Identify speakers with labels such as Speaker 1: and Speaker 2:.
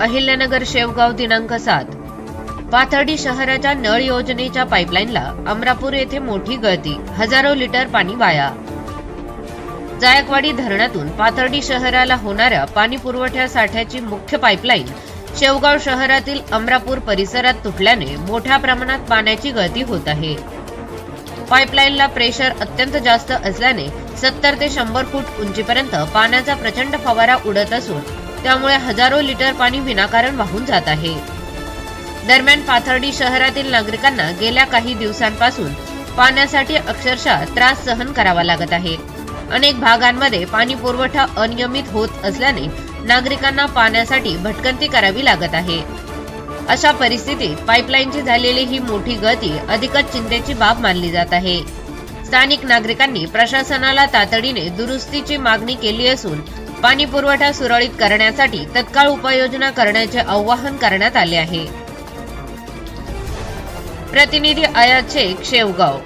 Speaker 1: अहिल्यानगर शेवगाव दिनांक सात. पाथर्डी शहराच्या नळ योजनेच्या पाईपलाईनला अमरापूर येथे मोठी गळती हजारो लिटर पाणी वाया. जायकवाडी धरणातून पाथर्डी शहराला होणाऱ्या पाणी पुरवठ्या साठ्याची मुख्य पाईपलाईन शेवगाव शहरातील अमरापूर परिसरात तुटल्याने मोठ्या प्रमाणात पाण्याची गळती होत आहे. पाईपलाईनला प्रेशर अत्यंत जास्त असल्याने सत्तर ते शंभर फूट उंचीपर्यंत पाण्याचा प्रचंड फवारा उडत असून त्यामुळे हजारो लिटर पाणी विनाकारण वाहून जात आहे. दरम्यान पाथर्डी शहरातील नागरिकांना गेल्या काही दिवसांपासून पाण्यासाठी अक्षरशः त्रास सहन करावा लागत आहे. अनेक भागांमध्ये पाणी पुरवठा अनियमित होत असल्याने नागरिकांना पाण्यासाठी भटकंती करावी लागत आहे. अशा परिस्थितीत पाईपलाईनची झालेली ही मोठी गळती अधिकच चिंतेची बाब मानली जात आहे. स्थानिक नागरिकांनी प्रशासनाला तातडीने दुरुस्तीची मागणी केली असून पाणी पुरवठा सुरळीत करण्यासाठी तत्काळ उपाययोजना करण्याचे आवाहन करण्यात आले आहे. प्रतिनिधी आयात शेख शेवगाव.